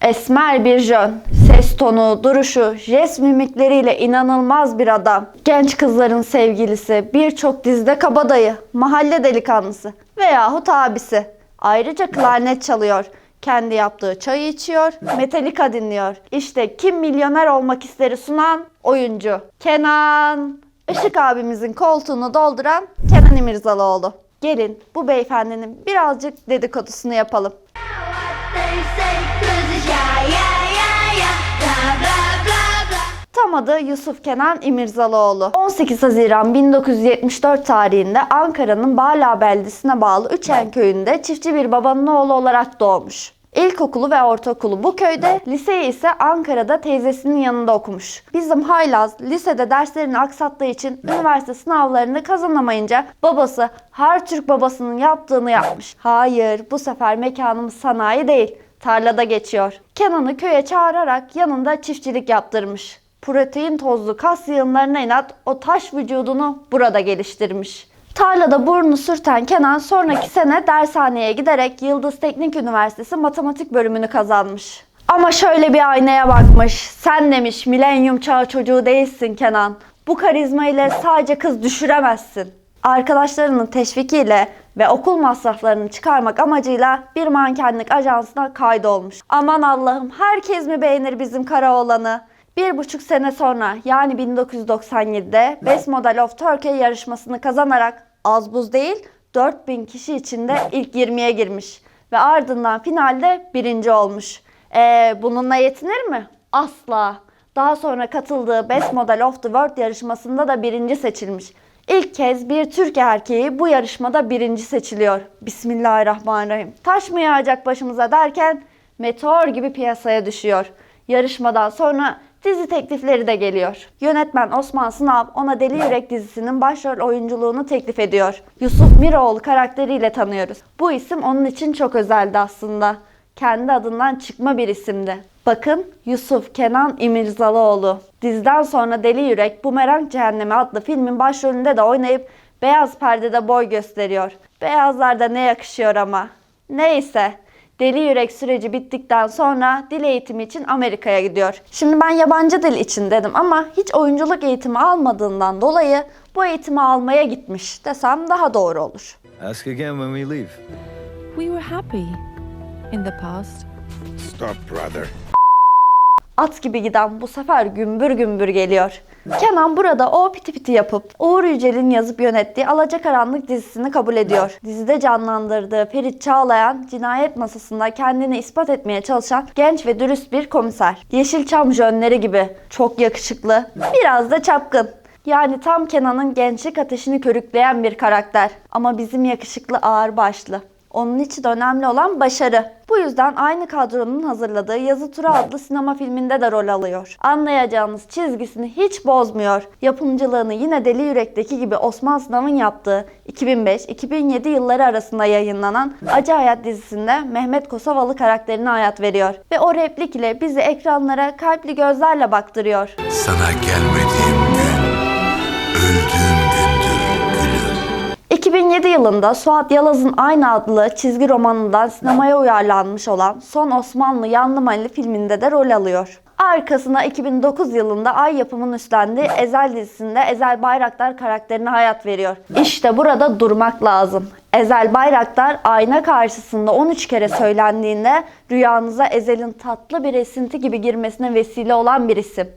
Esmer bir jön. Ses tonu, duruşu, jest mimikleriyle inanılmaz bir adam. Genç kızların sevgilisi, birçok dizide kabadayı, mahalle delikanlısı veyahut abisi. Ayrıca klarnet çalıyor. Kendi yaptığı çayı içiyor, Metallica dinliyor. İşte kim milyoner olmak isteri sunan oyuncu. Kenan. Işık abimizin koltuğunu dolduran Kenan İmirzalıoğlu. Gelin bu beyefendinin birazcık dedikodusunu yapalım. Blah. Tam adı Yusuf Kenan İmirzalıoğlu. 18 Haziran 1974 tarihinde Ankara'nın Bağla beldesine bağlı Üçen köyünde çiftçi bir babanın oğlu olarak doğmuş. İlkokulu ve ortaokulu bu köyde, liseyi ise Ankara'da teyzesinin yanında okumuş. Bizim Haylaz lisede derslerini aksattığı için üniversite sınavlarını kazanamayınca babası her Türk babasının yaptığını yapmış. Hayır, bu sefer mekanımız sanayi değil, tarlada geçiyor. Kenan'ı köye çağırarak yanında çiftçilik yaptırmış. Protein tozlu kas yığınlarına inat o taş vücudunu burada geliştirmiş. Tarlada burnunu sürten Kenan sonraki sene dershaneye giderek Yıldız Teknik Üniversitesi matematik bölümünü kazanmış. Ama şöyle bir aynaya bakmış. Sen demiş milenyum çağı çocuğu değilsin Kenan. Bu karizma ile sadece kız düşüremezsin. Arkadaşlarının teşvikiyle ve okul masraflarını çıkarmak amacıyla bir mankenlik ajansına kaydolmuş. Aman Allah'ım herkes mi beğenir bizim kara oğlanı? Bir buçuk sene sonra yani 1997'de Best Model of Turkey yarışmasını kazanarak az buz değil 4000 kişi içinde ilk 20'ye girmiş. Ve ardından finalde birinci olmuş. Ee, bununla yetinir mi? Asla. Daha sonra katıldığı Best Model of the World yarışmasında da birinci seçilmiş. İlk kez bir Türk erkeği bu yarışmada birinci seçiliyor. Bismillahirrahmanirrahim. Taş mı yağacak başımıza derken meteor gibi piyasaya düşüyor. Yarışmadan sonra dizi teklifleri de geliyor. Yönetmen Osman Sınav ona Deli Yürek dizisinin başrol oyunculuğunu teklif ediyor. Yusuf Miroğlu karakteriyle tanıyoruz. Bu isim onun için çok özeldi aslında. Kendi adından çıkma bir isimdi. Bakın Yusuf Kenan İmirzalıoğlu. Diziden sonra Deli Yürek Bumerang Cehennemi adlı filmin başrolünde de oynayıp beyaz perdede boy gösteriyor. Beyazlarda ne yakışıyor ama. Neyse. Deli Yürek süreci bittikten sonra dil eğitimi için Amerika'ya gidiyor. Şimdi ben yabancı dil için dedim ama hiç oyunculuk eğitimi almadığından dolayı bu eğitimi almaya gitmiş desem daha doğru olur. Ask again when we leave. We were happy in the past. Stop, brother. At gibi giden bu sefer gümbür gümbür geliyor. Kenan burada o piti piti yapıp Uğur Yücel'in yazıp yönettiği Alacakaranlık dizisini kabul ediyor. Dizide canlandırdığı Ferit Çağlayan cinayet masasında kendini ispat etmeye çalışan genç ve dürüst bir komiser. Yeşilçam jönleri gibi çok yakışıklı, biraz da çapkın. Yani tam Kenan'ın gençlik ateşini körükleyen bir karakter. Ama bizim yakışıklı ağır başlı. Onun için önemli olan başarı. Bu yüzden aynı kadronun hazırladığı Yazı Tura adlı sinema filminde de rol alıyor. Anlayacağınız çizgisini hiç bozmuyor. Yapımcılığını yine Deli Yürek'teki gibi Osman Sınav'ın yaptığı 2005-2007 yılları arasında yayınlanan Acı Hayat dizisinde Mehmet Kosovalı karakterine hayat veriyor. Ve o replik ile bizi ekranlara kalpli gözlerle baktırıyor. Sana gelmediğim 2007 yılında Suat Yalaz'ın aynı adlı çizgi romanından sinemaya uyarlanmış olan Son Osmanlı Yanlımalı filminde de rol alıyor. Arkasına 2009 yılında Ay yapımının üstlendiği Ezel dizisinde Ezel Bayraktar karakterine hayat veriyor. İşte burada durmak lazım. Ezel Bayraktar ayna karşısında 13 kere söylendiğinde rüyanıza Ezel'in tatlı bir esinti gibi girmesine vesile olan bir isim.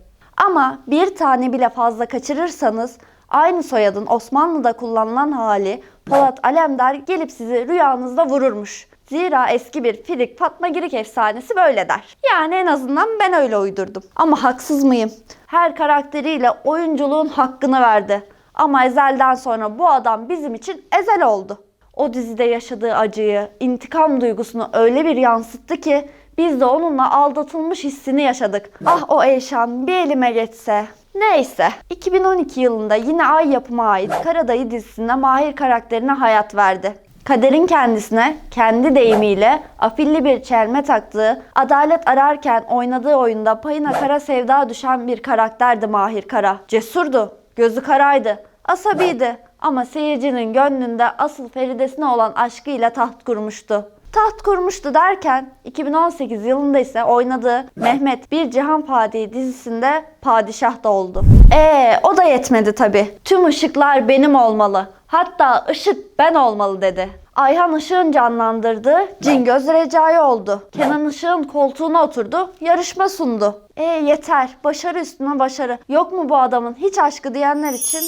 Ama bir tane bile fazla kaçırırsanız aynı soyadın Osmanlı'da kullanılan hali Polat Alemdar gelip sizi rüyanızda vururmuş. Zira eski bir Firik Fatma Girik efsanesi böyle der. Yani en azından ben öyle uydurdum. Ama haksız mıyım? Her karakteriyle oyunculuğun hakkını verdi. Ama Ezel'den sonra bu adam bizim için Ezel oldu. O dizide yaşadığı acıyı, intikam duygusunu öyle bir yansıttı ki biz de onunla aldatılmış hissini yaşadık. Ah o Eyşan bir elime geçse. Neyse. 2012 yılında yine Ay yapıma ait Karadayı dizisinde Mahir karakterine hayat verdi. Kaderin kendisine kendi deyimiyle afilli bir çelme taktığı, adalet ararken oynadığı oyunda payına kara sevda düşen bir karakterdi Mahir Kara. Cesurdu, gözü karaydı, asabiydi ama seyircinin gönlünde asıl Feridesine olan aşkıyla taht kurmuştu. Taht kurmuştu derken 2018 yılında ise oynadığı Mehmet Bir Cihan Padişahı dizisinde padişah da oldu. Ee, o da yetmedi tabi. Tüm ışıklar benim olmalı. Hatta ışık ben olmalı dedi. Ayhan Işık'ın canlandırdığı Cingöz Recai oldu. Kenan Işık'ın koltuğuna oturdu, yarışma sundu. E yeter, başarı üstüne başarı. Yok mu bu adamın hiç aşkı diyenler için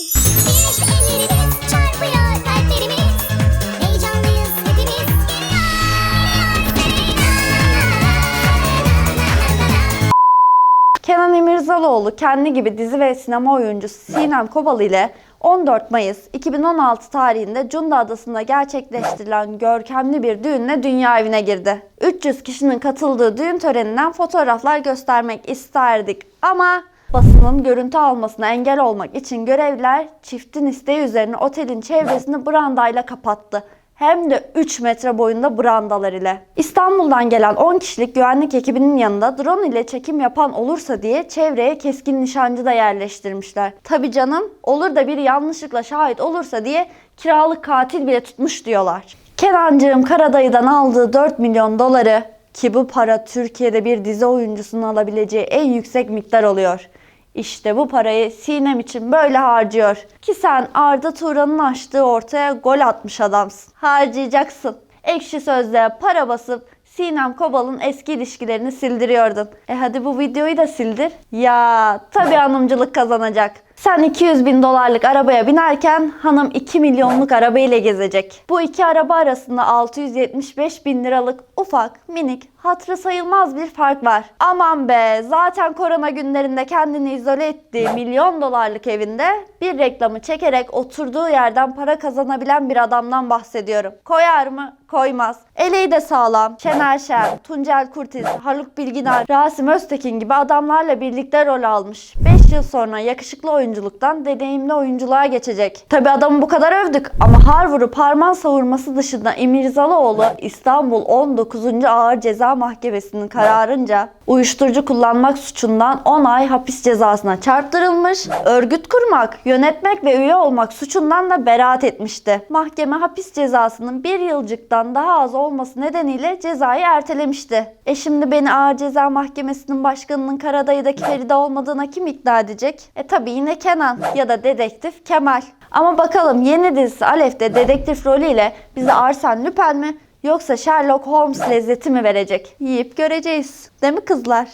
İmirzalıoğlu kendi gibi dizi ve sinema oyuncusu Sinem Kobal ile 14 Mayıs 2016 tarihinde Cunda Adası'nda gerçekleştirilen görkemli bir düğünle dünya evine girdi. 300 kişinin katıldığı düğün töreninden fotoğraflar göstermek isterdik ama basının görüntü almasına engel olmak için görevliler çiftin isteği üzerine otelin çevresini brandayla kapattı hem de 3 metre boyunda brandalar ile. İstanbul'dan gelen 10 kişilik güvenlik ekibinin yanında drone ile çekim yapan olursa diye çevreye keskin nişancı da yerleştirmişler. Tabi canım olur da biri yanlışlıkla şahit olursa diye kiralık katil bile tutmuş diyorlar. Kenancığım Karadayı'dan aldığı 4 milyon doları ki bu para Türkiye'de bir dizi oyuncusunun alabileceği en yüksek miktar oluyor. İşte bu parayı Sinem için böyle harcıyor. Ki sen Arda Turan'ın açtığı ortaya gol atmış adamsın. Harcayacaksın. Ekşi sözlüğe para basıp Sinem Kobal'ın eski ilişkilerini sildiriyordun. E hadi bu videoyu da sildir. Ya tabii hanımcılık kazanacak. Sen 200 bin dolarlık arabaya binerken hanım 2 milyonluk arabayla gezecek. Bu iki araba arasında 675 bin liralık ufak, minik, hatırı sayılmaz bir fark var. Aman be zaten korona günlerinde kendini izole ettiği milyon dolarlık evinde bir reklamı çekerek oturduğu yerden para kazanabilen bir adamdan bahsediyorum. Koyar mı? Koymaz. Eleği de sağlam. Şener Şen, Tuncel Kurtiz, Haluk Bilginer, Rasim Öztekin gibi adamlarla birlikte rol almış. 5 yıl sonra yakışıklı oyunculuktan deneyimli oyunculuğa geçecek. Tabi adamı bu kadar övdük ama har vurup harman savurması dışında İmirzalıoğlu İstanbul 19. Ağır Ceza Mahkemesi'nin kararınca uyuşturucu kullanmak suçundan 10 ay hapis cezasına çarptırılmış, örgüt kurmak, yönetmek ve üye olmak suçundan da beraat etmişti. Mahkeme hapis cezasının bir yılcıktan daha az olması nedeniyle cezayı ertelemişti. E şimdi beni Ağır Ceza Mahkemesi'nin başkanının Karadayı'daki Feride olmadığına kim ikna edecek? E tabi yine Kenan ya da dedektif Kemal. Ama bakalım yeni dizisi Alef'te dedektif rolüyle bize Arsene Lupin mi yoksa Sherlock Holmes lezzeti mi verecek? Yiyip göreceğiz. Değil mi kızlar?